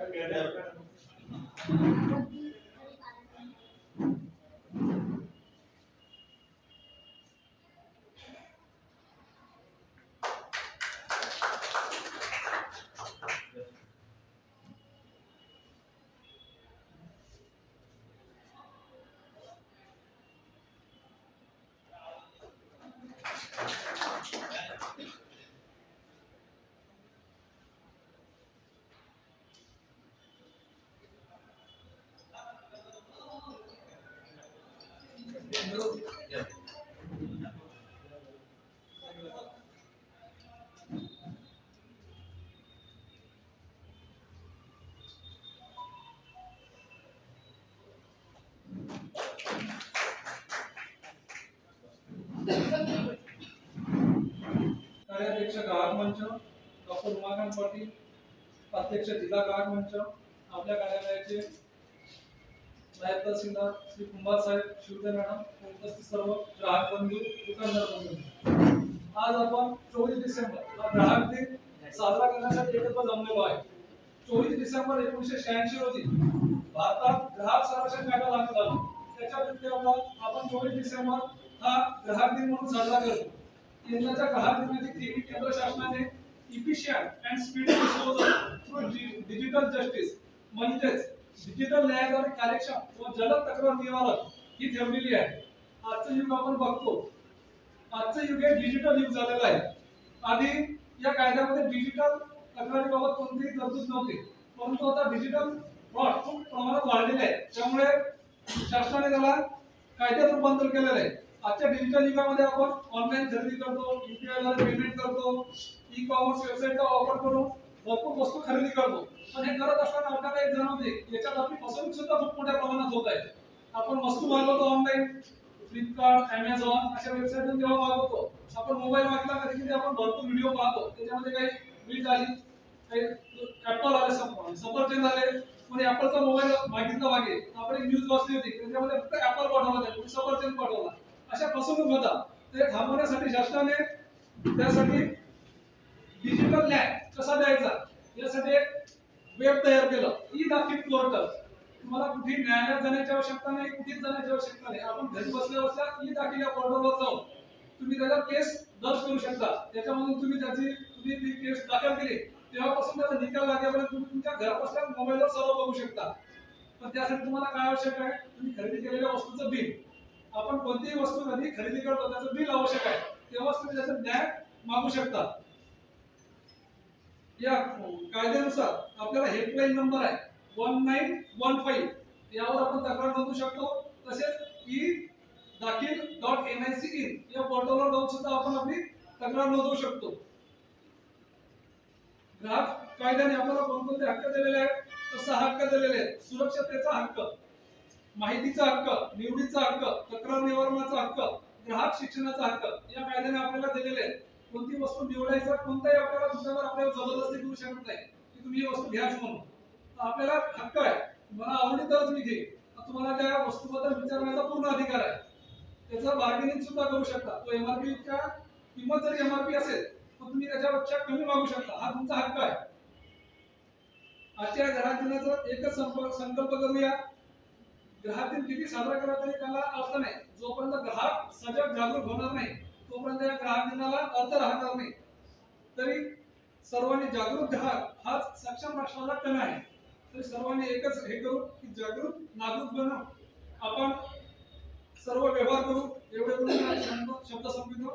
Obrigado. कार्याध्यक्ष ग्राहक मंच डॉक्टर उमाकांत पाटील अध्यक्ष जिल्हा ग्राहक मंच आपल्या कार्यालयाचे नायब तहसीलदार श्री कुंभार साहेब शिवते मॅडम उपस्थित सर्व ग्राहक बंधू दुकानदार बंधू. आज आपण चोवीस डिसेंबर हा ग्राहक दिन साजरा करण्यासाठी एकत्र जमलेलो आहे. चोवीस डिसेंबर एकोणीसशे शहाऐंशी रोजी भारतात ग्राहक संरक्षण कायदा लागू झाला. त्याच्या व्यतिरिक्त आपण चोवीस डिसेंबर हा ग्राहक दिन म्हणून साजरा करतो. यंदाच्या ग्राहक दिनाची थीम केंद्र शासनाने efficient and speed disposal through digital justice म्हणजेच डिजिटल न्यायाद्वारे कार्यक्षम व जलद तक्रार निवारण ही ठेवलेली आहे. आजचं युग आपण बघतो. आजचं युग हे डिजिटल युग झालेलं आहे. आधी या कायद्यामध्ये डिजिटल तक्रारीबाबत कोणतीही तरतूद नव्हती. परंतु आता डिजिटल फ्रॉड खूप प्रमाणात वाढलेले आहे त्यामुळे शासनाने त्याला कायद्यात रूपांतर केलेलं आहे. आजच्या डिजिटल युगामध्ये आपण ऑनलाईन खरेदी करतो युपीआयद्वारे पेमेंट करतो ई कॉमर्स वेबसाईटचा वापर करून भरपूर वस्तू खरेदी करतो. पण हे करत असताना आपल्याला एक जाणवते की याच्यात आपली फसवणूक सुद्धा खूप मोठ्या प्रमाणात होत आहे. आपण वस्तू मागवतो ऑनलाईन फ्लिपकार्ट अमेझॉन अशा वेबसाईटवरून जेव्हा मागवतो. आपण मोबाईल मागला का तिथे आपण भरपूर व्हिडिओ पाहतो. त्याच्यामध्ये काही बिल्ड आली काही ऍपल आले सफरचंद आले कोणी ऍपलचा मोबाईल मागितला मागे आपण एक न्यूज वाचली होती. त्याच्यामध्ये फक्त ऍपल पाठवला त्या कोणी सफरचंद पाठवला. अशा फसवणूक होतात ते थांबवण्यासाठी शासनाने त्यासाठी डिजिटल लॅब कसा द्यायचा? यासाठी एक वेब तयार केलं. ई दाखिल पोर्टल तुम्हाला कुठे न्यायालयात जाण्याची आवश्यकता नाही कुठेच जाण्याची आवश्यकता नाही. आपण घरी बसल्या बसल्या ई दाखिल या पोर्टलवर जाऊन तुम्ही त्याचा केस दर्ज करू शकता. त्याच्यामधून तुम्ही त्याची तुम्ही ती केस दाखल केली तेव्हापासून त्याचा निकाल लागेपर्यंत तुम्ही तुमच्या घरात बसल्या मोबाईलवर सर्व बघू शकता. पण त्यासाठी तुम्हाला काय आवश्यक आहे? तुम्ही खरेदी केलेल्या वस्तूचं बिल. आपण कोणतीही वस्तू कधी खरेदी करतो त्याचं बिल आवश्यक आहे. तेव्हाच तुम्ही त्याचं न्याय मागू शकता. या कायद्यानुसार आपल्याला हेल्पलाईन नंबर आहे. One nine one five. यावर आपण तक्रार नोंदवू शकतो. तसेच e Daakhil dot N I C in या पोर्टलवर जाऊन सुद्धा आपण आपली तक्रार नोंदवू शकतो. ग्राहक कायद्याने आपल्याला कोणकोणते हक्क दिलेले आहेत? तर सहा हक्क दिलेले आहेत. सुरक्षतेचा हक्क माहितीचा हक्क निवडीचा हक्क तक्रार निवारणाचा हक्क ग्राहक शिक्षणाचा हक्क या कायद्याने आपल्याला दिलेले आहेत. कोणती वस्तू निवडायचा कोणताही आपल्याला दुसऱ्यावर आपल्याला जबरदस्ती करू शकत नाही की तुम्ही ही वस्तू घ्याच म्हणून आपल्याला हक्क आहे. मला आवडली तरच मी घेईन. तुम्हाला त्या वस्तूबद्दल विचारण्याचा पूर्ण अधिकार आहे. त्याचा बार्गेनिंग सुद्धा करू शकता. तो एमआरपीच्या किंमत जरी एमआरपी असेल तर तुम्ही त्याच्यापेक्षा कमी मागू शकता. हा तुमचा हक्क आहे. आजच्या या ग्राहक दिनाचा एकच संकल्प करूया. ग्राहक दिन किती साजरा केला तरी त्याला अर्थ नाही. जोपर्यंत ग्राहक सजग जागरूक होणार नाही तोपर्यंत या ग्राहक अर्थ राहणार नाही. तरी सर्वांनी जागरूक ग्राहक हाच सक्षम राष्ट्राला कण आहे. तरी सर्वांनी एकच हे करू की जागरूक नागरिक बनव आपण सर्व व्यवहार करू. एवढे शब्द संपितो